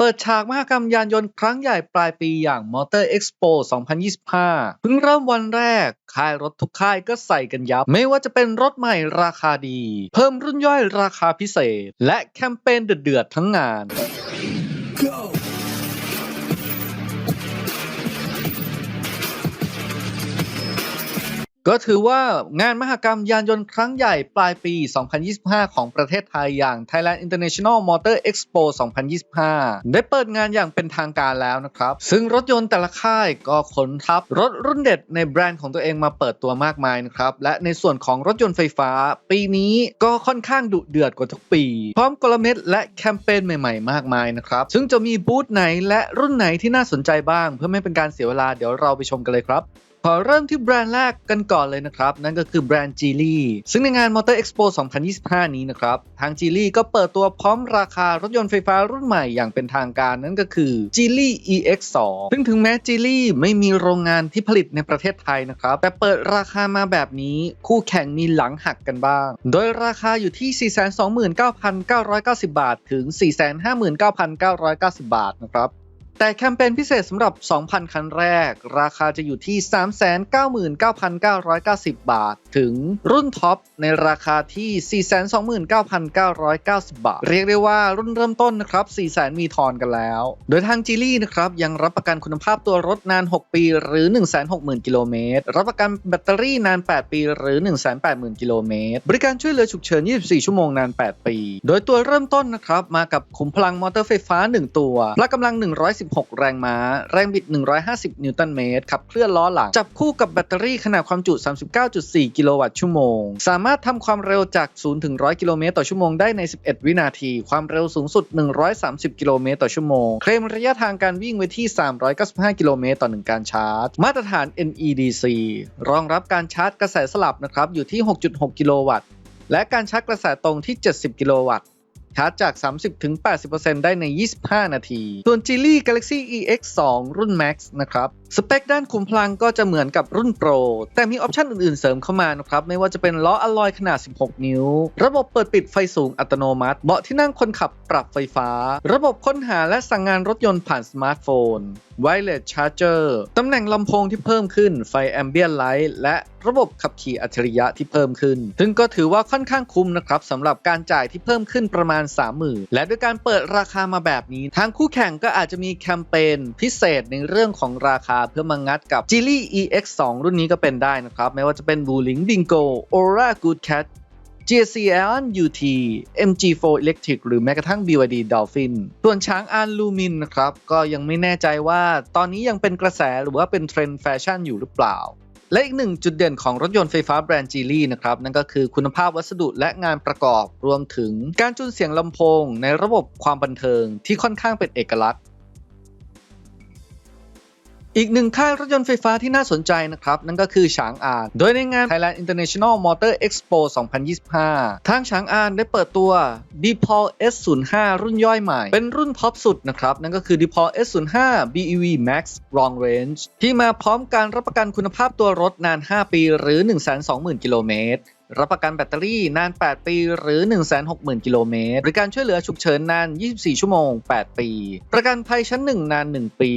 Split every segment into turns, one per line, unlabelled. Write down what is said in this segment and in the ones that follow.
เปิดฉากมหกรรมยานยนต์ครั้งใหญ่ปลายปีอย่าง Motor Expo 2025 เพิ่งเริ่มวันแรก ค่ายรถทุกค่ายก็ใส่กันยับ ไม่ว่าจะเป็นรถใหม่ราคาดี เพิ่มรุ่นย่อยราคาพิเศษ และแคมเปญเดือดๆทั้งงาน ก็ถือว่างานมหกรรมยานยนต์ครั้งใหญ่ปลายปี 2025 ของประเทศไทยอย่าง Thailand International Motor Expo 2025 ได้เปิดงานอย่างเป็นทางการแล้วนะครับ ซึ่งรถยนต์แต่ละค่ายก็ขนทับรถรุ่นเด็ดในแบรนด์ของตัวเองมาเปิดตัวมากมายนะครับ และในส่วนของรถยนต์ไฟฟ้า ปีนี้ก็ค่อนข้างดุเดือดกว่าทุกปี พร้อมกลเม็ดและแคมเปญใหม่ๆ มากมายนะครับ ซึ่งจะมีบูธไหนและรุ่นไหนที่น่าสนใจบ้าง เพื่อไม่เป็นการเสียเวลาเดี๋ยวเราไปชมกันเลยครับ อเริ่มที่แบรนด์แรกกันก่อนเลยนะครับ นั่นก็คือแบรนด์ g ีลี่ซึ่งในงาน Motor Expo 2025 นี้นะครับ ทาง g ีลี่ก็เปิดตัวพร้อมราคารถยนต์ไฟฟ้ารุ่นใหม่อย่างเป็นทางการนั่นก็คือ g ีลี่ EX2 ซึ่งถึงแม้ g ีลี่ไม่มีโรงงานที่ผลิตในประเทศไทยนะครับ แต่เปิดราคามาแบบนี้คู่แข่งมีหลังหักกันบ้าง โดยราคาอยู่ที่ 429,990 บาท ถึง 459,990 บาทนะครับ แต่แคมเปญพิเศษสำหรับ 2,000 คันแรก ราคาจะอยู่ที่ 399,990 บาท ถึงรุ่นท็อปในราคาที่ 429,990 บาท เรียกได้ว่ารุ่นเริ่มต้นนะครับ 400,000 มีทอนกันแล้ว โดยทางจีลี่นะครับ ยังรับประกันคุณภาพตัวรถนาน 6 ปีหรือ 160,000 กิโลเมตร รับประกันแบตเตอรี่นาน 8 ปีหรือ 180,000 กิโลเมตร บริการช่วยเหลือฉุกเฉิน 24 ชั่วโมงนาน 8 ปี โดยตัวเริ่มต้นนะครับ มากับขุมพลังมอเตอร์ไฟฟ้า 1 ตัวพละกำลัง 110 16แรงม้า แรงบิด 150 นิวตันเมตร ขับเคลื่อนล้อหลัง จับคู่กับแบตเตอรี่ขนาดความจุ 39.4 กิโลวัตต์ชั่วโมง สามารถทำความเร็วจาก 0 ถึง 100 กิโลเมตรต่อชั่วโมงได้ใน 11 วินาที ความเร็วสูงสุด 130 กิโลเมตรต่อชั่วโมง เคลมระยะทางการวิ่งไว้ที่ 395 กิโลเมตรต่อ 1 การชาร์จ มาตรฐาน NEDC รองรับการชาร์จกระแสสลับนะครับอยู่ที่ 6.6 กิโลวัตต์ และการชาร์จกระแสตรงที่ 70 กิโลวัตต์ ชาร์จจาก 30-80%ได้ใน 25 นาที ส่วน Geely Galaxy EX 2 รุ่น Max นะครับสเปคด้านขุมพลังก็จะเหมือนกับรุ่น Pro แต่มีออปชันอื่นๆเสริมเข้ามานะครับ ไม่ว่าจะเป็นล้ออะลอยขนาด 16 นิ้ว ระบบเปิดปิดไฟสูงอัตโนมัติ เบาะที่นั่งคนขับปรับไฟฟ้า ระบบค้นหาและสั่งงานรถยนต์ผ่านสมาร์ทโฟน Wireless Charger ตำแหน่งลำโพงที่เพิ่มขึ้นไฟ Ambient Light และระบบขับขี่อัจฉริยะที่เพิ่มขึ้น ซึ่งก็ถือว่าค่อนข้างคุ้มนะครับสำหรับการจ่ายที่เพิ่มขึ้นประมาณ 30,000 และด้วยการเปิดราคามาแบบนี้ ทางคู่แข่งก็อาจจะมีแคมเปญพิเศษในเรื่องของราคาเพื่อมางัดกับ Geely EX2 รุ่นนี้ก็เป็นได้นะครับ ไม่ว่าจะเป็น Blue Link Bingo Aura Good Cat GSC Aeon UT MG4 Electric หรือแม้กระทั่ง BYD Dolphin ส่วนช้างอันลูมินนะครับ ก็ยังไม่แน่ใจว่าตอนนี้ยังเป็นกระแสหรือว่าเป็นเทรนด์แฟชั่นอยู่หรือเปล่า และอีกหนึ่งจุดเด่นของรถยนต์ไฟฟ้าแบรนด์ Geely นะครับ นั่นก็คือคุณภาพวัสดุและงานประกอบรวมถึงการจุนเสียงลำโพงในระบบความบันเทิงที่ค่อนข้างเป็นเอกลักษณ์ อีกหนึ่งค่ายรถยนต์ไฟฟ้าที่น่าสนใจนะครับ นั่นก็คือฉางอาน โดยในงาน Thailand International Motor Expo 2025 ทางฉางอานได้เปิดตัว d p o l S05 รุ่นย่อยใหม่ เป็นรุ่นท็อปสุดนะครับ นั่นก็คือ d p o l S05 BEV Max Long Range ที่มาพร้อมการรับประกันคุณภาพตัวรถนาน 5 ปี หรือ 120,000 กิโลเมตร รับประกันแบตเตอรี่นาน 8 ปี หรือ 160,000 กิโลเมตรบริการช่วยเหลือฉุกเฉินนาน 24 ชั่วโมง 8 ปี ประกันภัยชั้น 1 นาน 1 ปี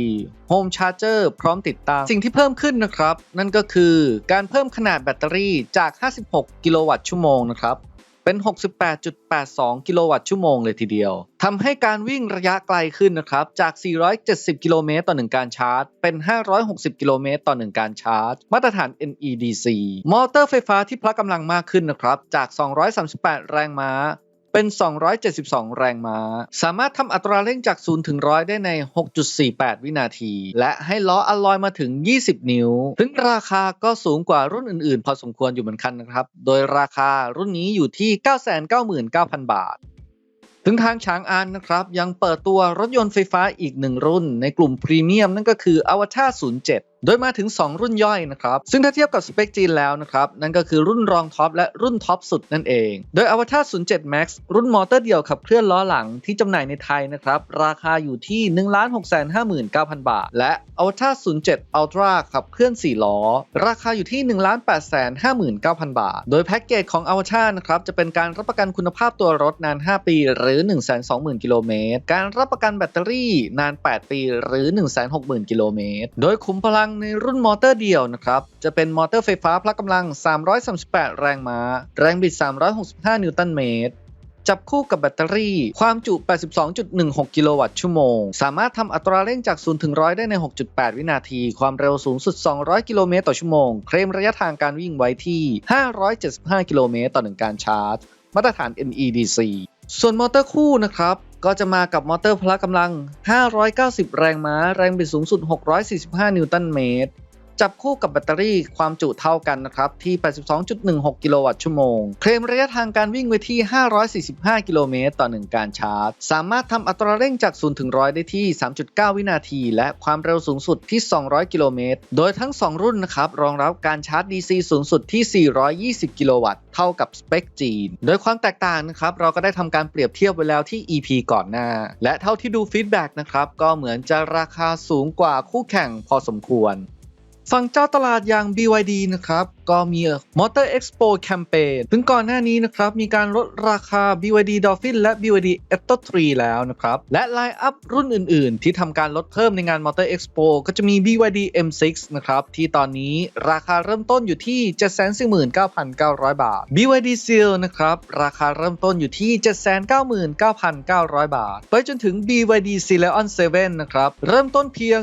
โฮมชาร์เจอร์พร้อมติดตั้ง สิ่งที่เพิ่มขึ้นนะครับ นั่นก็คือการเพิ่มขนาดแบตเตอรี่จาก 56 กิโลวัตต์ชั่วโมงนะครับ เป็น 68.82 กิโลวัตต์ชั่วโมงเลยทีเดียว ทำให้การวิ่งระยะไกลขึ้นนะครับ จาก 470 กิโลเมตรต่อ 1 การชาร์จ เป็น 560 กิโลเมตรต่อ 1 การชาร์จ มาตรฐาน NEDC มอเตอร์ไฟฟ้าที่พละกำลังมากขึ้นนะครับ จาก 238 แรงม้า เป็น 272 แรงม้า สามารถทำอัตราเร่งจาก 0 ถึง 100 ได้ใน 6.48 วินาที และให้ล้ออะลอยมาถึง 20 นิ้วซึ่งราคาก็สูงกว่ารุ่นอื่นๆ พอสมควรอยู่เหมือนกันนะครับ โดยราคารุ่นนี้อยู่ที่ 999,000 บาทถึงทางช้างอานนะครับ ยังเปิดตัวรถยนต์ไฟฟ้าอีกหนึ่งรุ่น ในกลุ่มพรีเมียมนั่นก็คือ a v a t a r 07 โดยมาถึง 2 รุ่นย่อยนะครับ ซึ่งถ้าเทียบกับสเปคจีนแล้วนะครับ นั่นก็คือรุ่นรองท็อปและรุ่นท็อปสุดนั่นเอง โดย Avatar 07 Max รุ่นมอเตอร์เดี่ยวขับเคลื่อนล้อหลังที่จำหน่ายในไทยนะครับ ราคาอยู่ที่ 1,659,000 บาท และ Avatar 07 Ultra ขับเคลื่อน 4 ล้อ ราคาอยู่ที่ 1,859,000 บาท โดยแพ็กเกจของ Avatar นะครับจะเป็นการรับประกันคุณภาพตัวรถนาน 5 ปี หรือ 120,000 กิโลเมตร การรับประกันแบตเตอรี่นาน 8 ปี หรือ 160,000 กิโลเมตร โดยขุมพลังในรุ่นมอเตอร์เดี่ยวนะครับ จะเป็นมอเตอร์ไฟฟ้าพละกำลัง 338 แรงม้า แรงบิด 365 นิวตันเมตร จับคู่กับแบตเตอรี่ ความจุ 82.16 กิโลวัตต์ชั่วโมง สามารถทำอัตราเร่งจาก 0 ถึง 100 ได้ใน 6.8 วินาที ความเร็วสูงสุด 200 กิโลเมตรต่อชั่วโมง เคลมระยะทางการวิ่งไว้ที่ 575 กิโลเมตรต่อ1การชาร์จ มาตรฐาน NEDC ส่วนมอเตอร์คู่นะครับ ก็จะมากับมอเตอร์พละกำลัง 590 แรงม้า แรงบิดสูงสุด 645 นิวตันเมตร จับคู่กับแบตเตอรี่ความจุเท่ากันนะครับที่ 82.16 กิโลวัตต์ชั่วโมง เคลมระยะทางการวิ่งไว้ที่ 545 กิโลเมตรต่อ 1 การชาร์จ สามารถทำอัตราเร่งจาก 0 ถึง 100 ได้ที่ 3.9 วินาที และความเร็วสูงสุดที่ 200 กิโลเมตร โดยทั้ง 2 รุ่นนะครับรองรับการชาร์จ DC สูงสุดที่ 420 กิโลวัตต์เท่ากับสเปคจีน โดยความแตกต่างนะครับเราก็ได้ทำการเปรียบเทียบไว้แล้วที่ EP ก่อนหน้า และเท่าที่ดูฟีดแบ็กนะครับก็เหมือนจะราคาสูงกว่าคู่แข่งพอสมควร ฝั่งเจ้าตลาดอย่าง BYD นะครับ ก็มี Motor Expo Campaign ถึงก่อนหน้านี้นะครับ มีการลดราคา BYD Dolphin และ BYD Atto 3แล้วนะครับ และไลน์อัพรุ่นอื่นๆ ที่ทำการลดเพิ่มในงาน Motor Expo ก็จะมี BYD M6 นะครับ ที่ตอนนี้ราคาเริ่มต้นอยู่ที่ 749,900 บาท BYD Seal นะครับ ราคาเริ่มต้นอยู่ที่ 799,900 บาท ไปจนถึง BYD Celeon 7 นะครับ เริ่มต้นเพียง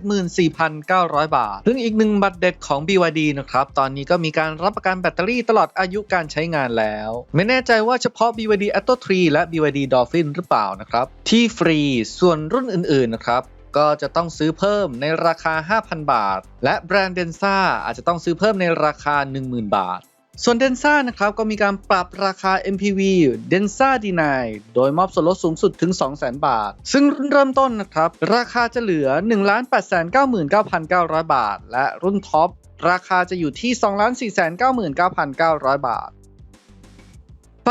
1,74,900 บาทซึ่งอีกหนึ่งบัตรเด็ดของ BYD นะครับ ตอนนี้ก็มีการรับประกันแบตเตอรี่ตลอดอายุการใช้งานแล้ว ไม่แน่ใจว่าเฉพาะ BYD Atto 3 และ BYD Dolphin หรือเปล่านะครับ ที่ฟรีส่วนรุ่นอื่นๆนะครับก็จะต้องซื้อเพิ่มในราคา 5,000 บาท และแบรนด์เดนซ่าอาจจะต้องซื้อเพิ่มในราคา 10,000 บาท ส่วนเดนซ่านะครับก็มีการปรับราคา MPV เดนซ่าดีนโดยมอบส่วนลดสูงสุดถึง 200,000 บาท ซึ่งรุ่นเริ่มต้นนะครับ ราคาจะเหลือ 1,899,900 บาท และรุ่นท็อปราคาจะอยู่ที่ 2,499,900 บาท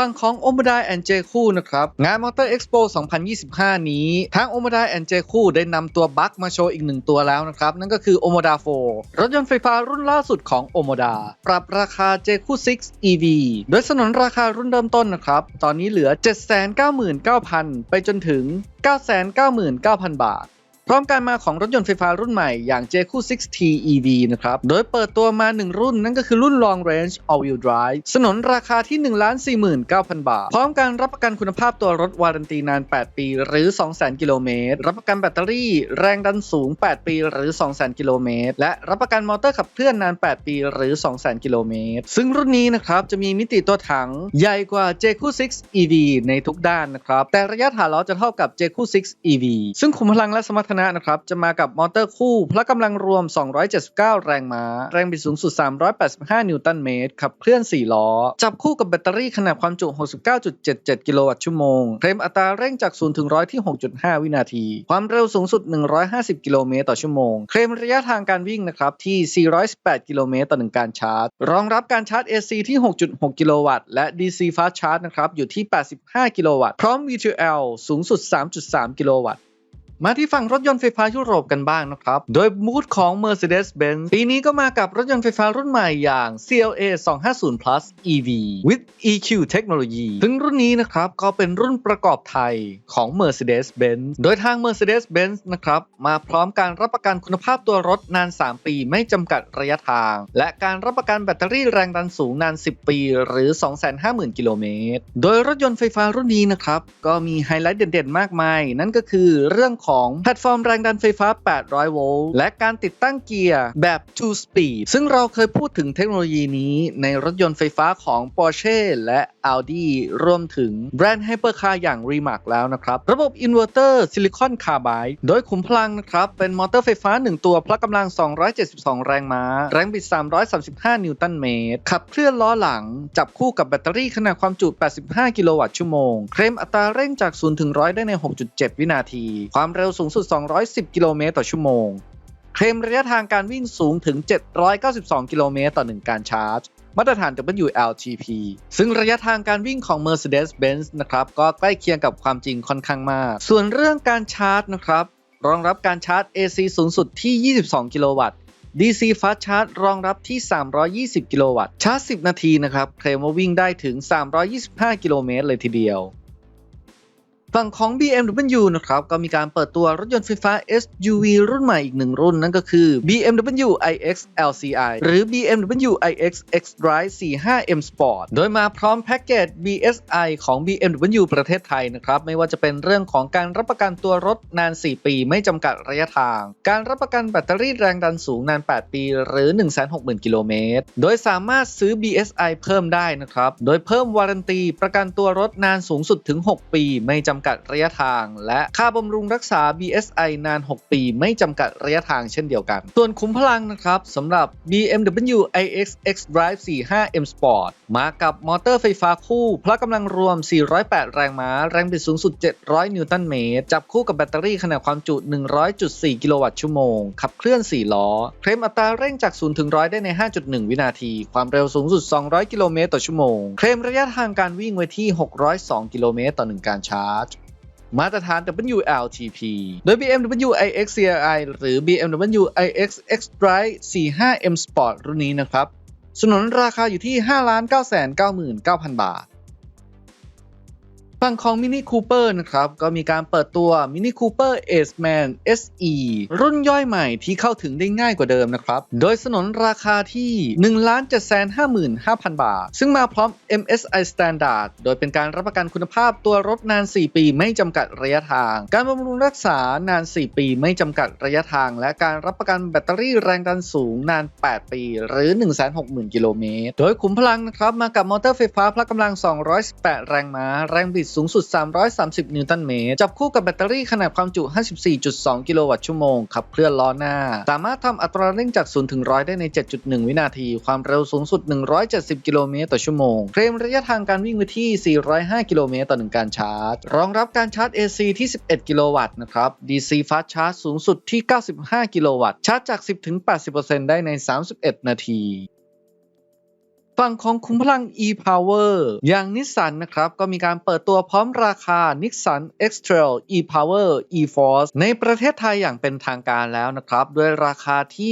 ฝั่งของ o m o d a i and j คู่นะครับ งาน Motor Expo 2025 นี้ ทาง o m o d a i and j คู่ได้นำตัวบัคมาโชว์อีกหนึ่งตัวแล้วนะครับ นั่นก็คือ Omoda 4รถยนต์ไฟฟ้ารุ่นล่าสุดของ Omoda ปรับราคา j คู่6 EV โดยสนนราคารุ่นเริ่มต้นนะครับ ตอนนี้เหลือ 799,000 ไปจนถึง 999,000 บาท พร้อมการมาของรถยนต์ไฟฟ้ารุ่นใหม่อย่าง j คู่ 6T EV นะครับ โดยเปิดตัวมา 1 รุ่นนั่นก็คือรุ่น Long Range All Wheel Drive สนนราคาที่ 1,49,000 บาท พร้อมการรับประกันคุณภาพตัวรถวารันตีนาน 8 ปีหรือ 200,000 กิโลเมตร รับประกันแบตเตอรี่แรงดันสูง 8 ปีหรือ 200,000 กิโลเมตร และรับประกันมอเตอร์ขับเคลื่อนนาน 8 ปีหรือ 200,000 กิโลเมตร ซึ่งรุ่นนี้นะครับจะมีมิติตัวถังใหญ่กว่า j คู่6 EV ในทุกด้านนะครับ แต่ระยะฐานล้อจะเท่ากับ j คู่6 EV ซึ่งขุมพลังและสมรรถนะนะครับจะมากับมอเตอร์คู่พละกำลังรวม 279 แรงม้า แรงบิดสูงสุด 385 นิวตันเมตรขับเคลื่อน 4 ล้อ จับคู่กับแบตเตอรี่ขนาดความจุ 69.77 กิโลวัตต์ชั่วโมงเคลมอัตราเร่งจาก 0 ถึง 100 ที่ 6.5 วินาที ความเร็วสูงสุด 150 กิโลเมตรต่อชั่วโมง เคลมระยะทางการวิ่งนะครับที่ 418 กิโลเมตรต่อ1การชาร์จ รองรับการชาร์จ AC ที่ 6.6 กิโลวัตต์และ DC Fast Charge นะครับอยู่ที่ 85 กิโลวัตต์พร้อม V2L สูงสุด 3.3 กิโลวัตต์ มาที่ฝั่งรถยนต์ไฟฟ้ายุโรปกันบ้างนะครับ โดยบูธของ Mercedes-Benz ปีนี้ก็มากับรถยนต์ไฟฟ้ารุ่นใหม่อย่าง CLA 250 Plus EV with EQ Technology ซึ่งรุ่นนี้นะครับก็เป็นรุ่นประกอบไทยของ Mercedes-Benz โดยทาง Mercedes-Benz นะครับมาพร้อมการรับประกันคุณภาพตัวรถนาน 3 ปีไม่จำกัดระยะทาง และการรับประกันแบตเตอรี่แรงดันสูงนาน 10 ปี หรือ 250,000 กิโลเมตร โดยรถยนต์ไฟฟ้ารุ่นนี้นะครับก็มีไฮไลท์เด่นๆ มากมาย นั่นก็คือเรื่องของแพลตฟอร์มแรงดันไฟฟ้า 800 โวลต์และการติดตั้งเกียร์แบบ2 speed ซึ่งเราเคยพูดถึงเทคโนโลยีนี้ในรถยนต์ไฟฟ้าของ Porsche และ Audi รวมถึงแบรนด์ไฮเปอร์คาร์อย่าง Rimac แล้วนะครับ ระบบอินเวอร์เตอร์ซิลิคอนคาร์ไบด์โดยขุมพลังนะครับ เป็นมอเตอร์ไฟฟ้า 1 ตัวพละกำลัง 272 แรงม้า แรงบิด 335 นิวตันเมตร ขับเคลื่อนล้อหลัง จับคู่กับแบตเตอรี่ขนาดความจุ 85 กิโลวัตต์ชั่วโมง เคลมอัตราเร่งจาก 0 ถึง 100 ได้ใน 6.7 วินาที ความเร็วสูงสุด 210 กิโลเมตรต่อชั่วโมง เคลมระยะทางการวิ่งสูงถึง 792 กิโลเมตรต่อ 1 การชาร์จ มาตรฐาน WLTP ซึ่งระยะทางการวิ่งของ Mercedes-Benz นะครับ ก็ใกล้เคียงกับความจริงค่อนข้างมาก ส่วนเรื่องการชาร์จนะครับ รองรับการชาร์จ AC สูงสุดที่ 22 กิโลวัตต์ DC Fast Charge รองรับที่ 320 กิโลวัตต์ ชาร์จ 10 นาทีนะครับ เคลมว่าวิ่งได้ถึง 325 กิโลเมตรเลยทีเดียว ฝั่งของ BMW นะครับก็มีการเปิดตัวรถยนต์ไฟฟ้า SUV รุ่นใหม่อีกหนึ่งรุ่นนั่นก็คือ BMW iX LCI หรือ BMW iX X-Drive 45M Sport โดยมาพร้อมแพ็กเกจ BSI ของ BMW ประเทศไทยนะครับ ไม่ว่าจะเป็นเรื่องของการรับประกันตัวรถนาน 4 ปี ไม่จำกัดระยะทาง การรับประกันแบตเตอรี่แรงดันสูงนาน 8 ปี หรือ 160,000 กิโลเมตร โดยสามารถซื้อ BSI เพิ่มได้นะครับ โดยเพิ่มวารันตีประกันตัวรถนานสูงสุดถึง 6 ปี ไม่จำำกัดระยะทาง และค่าบำรุงรักษา BSI นาน 6 ปี ไม่จำกัดระยะทางเช่นเดียวกัน ส่วนคุ้มพลังนะครับสำหรับ BMW iX X-Drive 45M Sport มากับมอเตอร์ไฟฟ้าคู่พละกำลังรวม 408 แรงม้า แรงบิดสูงสุด 700 นิวตันเมตร จับคู่กับแบตเตอรี่ขนาดความจุ 100.4 กิโลวัตต์ชั่วโมง ขับเคลื่อน 4 ล้อ เคลมอัตราเร่งจาก 0 ถึง 100 ได้ใน 5.1 วินาที ความเร็วสูงสุด 200 กิโลเมตรต่อชั่วโมง เคลมระยะทางการวิ่งไว้ที่ 602 กิโลเมตรต่อ 1 การชาร์จ มาตรฐาน WLTP โดย BMW iX CLI หรือ BMW iX X-Drive 45M Sport รุ่นนี้นะครับสนุนราคาอยู่ที่ 5,999,000 บาท ฝั่งของ Mini Cooper นะครับ ก็มีการเปิดตัว Mini Cooper Aceman SE รุ่นย่อยใหม่ที่เข้าถึงได้ง่ายกว่าเดิมนะครับ โดยสนนราคาที่ 1,755,000 บาท ซึ่งมาพร้อม MSI Standard โดยเป็นการรับประกันคุณภาพตัวรถนาน 4 ปีไม่จำกัดระยะทาง การบำรุงรักษานาน 4 ปีไม่จำกัดระยะทาง และการรับประกันแบตเตอรี่แรงดันสูงนาน 8 ปี หรือ 160,000 กิโลเมตร โดยขุมพลังนะครับมากับมอเตอร์ไฟฟ้าพละกำลัง 218 แรงม้า แรงบิดสูงสุด 330 นิวตันเมตร จับคู่กับแบตเตอรี่ขนาดความจุ 54.2 กิโลวัตต์ชั่วโมง ขับเคลื่อนล้อหน้า สามารถทำอัตราเร่งจาก 0 ถึง 100 ได้ใน 7.1 วินาที ความเร็วสูงสุด 170 กิโลเมตรต่อชั่วโมงเคลมระยะทางการวิ่งไว้ที่ 405 กิโลเมตรต่อ1การชาร์จ รองรับการชาร์จ AC ที่ 11 กิโลวัตต์นะครับ DC Fast Charge สูงสุดที่ 95 กิโลวัตต์ ชาร์จจาก 10 ถึง 80%ได้ใน 31 นาที ฝั่งของคุ้มพลัง e-power อย่างนิสสันนะครับ ก็มีการเปิดตัวพร้อมราคา Nissan X-Trail e-power e-force ในประเทศไทยอย่างเป็นทางการแล้วนะครับ ด้วยราคาที่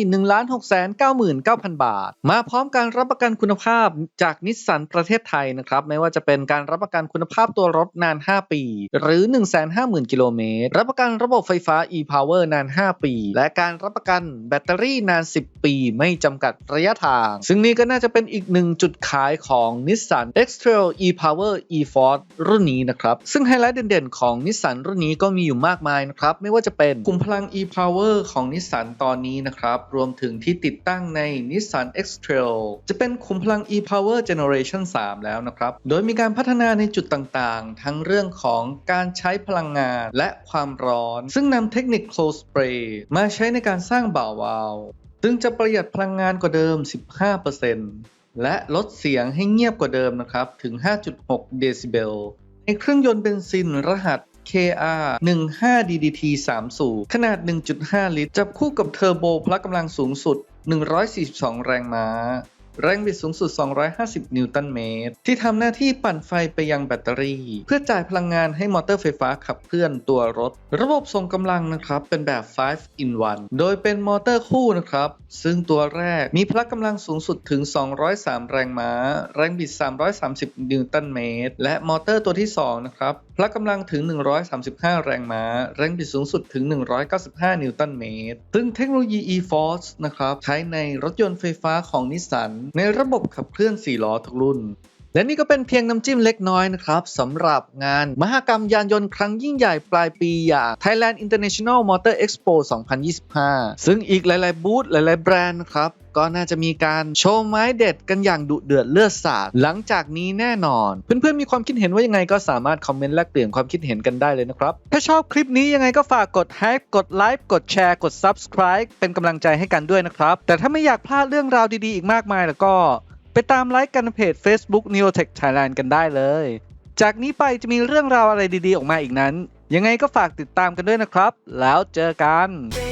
1,699,000 บาท มาพร้อมการรับประกันคุณภาพจากนิสสันประเทศไทยนะครับ ไม่ว่าจะเป็นการรับประกันคุณภาพตัวรถนาน 5 ปี หรือ 150,000 กิโลเมตร รับประกันระบบไฟฟ้า e-power นาน 5 ปี และการรับประกันแบตเตอรี่นาน 10 ปี ไม่จำกัดระยะทาง ซึ่งนี่ก็น่าจะเป็นอีกหนึ่งจุดขายของ Nissan X-Trail e-Power e-Force รุ่นนี้นะครับ ซึ่งไฮไลท์เด่นๆ ของ Nissan รุ่นนี้ก็มีอยู่มากมายนะครับ ไม่ว่าจะเป็นกลุ่มพลัง e-Power ของ Nissan ตอนนี้นะครับ รวมถึงที่ติดตั้งใน Nissan X-Trail จะเป็นคุมพลัง e-Power Generation 3 แล้วนะครับ โดยมีการพัฒนาในจุดต่างๆ ทั้งเรื่องของการใช้พลังงานและความร้อน ซึ่งนำเทคนิค Close Spray มาใช้ในการสร้างบ่าวาวซึ่งจะประหยัดพลังงานกว่าเดิม 15% และลดเสียงให้เงียบกว่าเดิมนะครับ ถึง 5.6 เดซิเบล ในเครื่องยนต์เบนซินรหัส KR 15 DDT 3สูบขนาด 1.5 ลิตร จับคู่กับเทอร์โบพละกำลังสูงสุด 142 แรงม้า แรงบิดสูงสุด 250 นิวตันเมตร ที่ทำหน้าที่ปั่นไฟไปยังแบตเตอรี่ เพื่อจ่ายพลังงานให้มอเตอร์ไฟฟ้าขับเคลื่อนตัวรถ ระบบส่งกำลังนะครับ เป็นแบบ 5 in 1 โดยเป็นมอเตอร์คู่นะครับ ซึ่งตัวแรกมีพละกำลังสูงสุดถึง 203 แรงม้า แรงบิด 330 นิวตันเมตร และมอเตอร์ตัวที่2นะครับ พละกำลังถึง 135 แรงม้า แรงบิดสูงสุดถึง 195 นิวตันเมตร ซึ่งเทคโนโลยี e-force นะครับ ใช้ในรถยนต์ไฟฟ้าของนิสสัน ในระบบขับเคลื่อน 4 ล้อทุกรุ่น และนี่ก็เป็นเพียงน้ำจิ้มเล็กน้อยนะครับสำหรับงานมหกรรมยานยนต์ครั้งยิ่งใหญ่ปลายปีอย่าง Thailand International Motor Expo 2025 ซึ่งอีกหลาย ๆ บูธหลาย ๆ แบรนด์นะครับ ก็น่าจะมีการโชว์ไม้เด็ดกันอย่างดุเดือดเลือดสาดหลังจากนี้แน่นอน เพื่อนๆมีความคิดเห็นว่ายังไงก็สามารถคอมเมนต์แลกเปลี่ยนความคิดเห็นกันได้เลยนะครับ ถ้าชอบคลิปนี้ยังไงก็ฝากกดแฮกกดไลค์กดแชร์กด Subscribe เป็นกำลังใจให้กันด้วยนะครับ แต่ถ้าไม่อยากพลาดเรื่องราวดีๆอีกมากมายแล้วก็ ไปตามไลค์กันเพจ Facebook Neotech Thailand กันได้เลย จากนี้ไปจะมีเรื่องราวอะไรดีๆ ออกมาอีกนั้น ยังไงก็ฝากติดตามกันด้วยนะครับ แล้วเจอกัน
Baby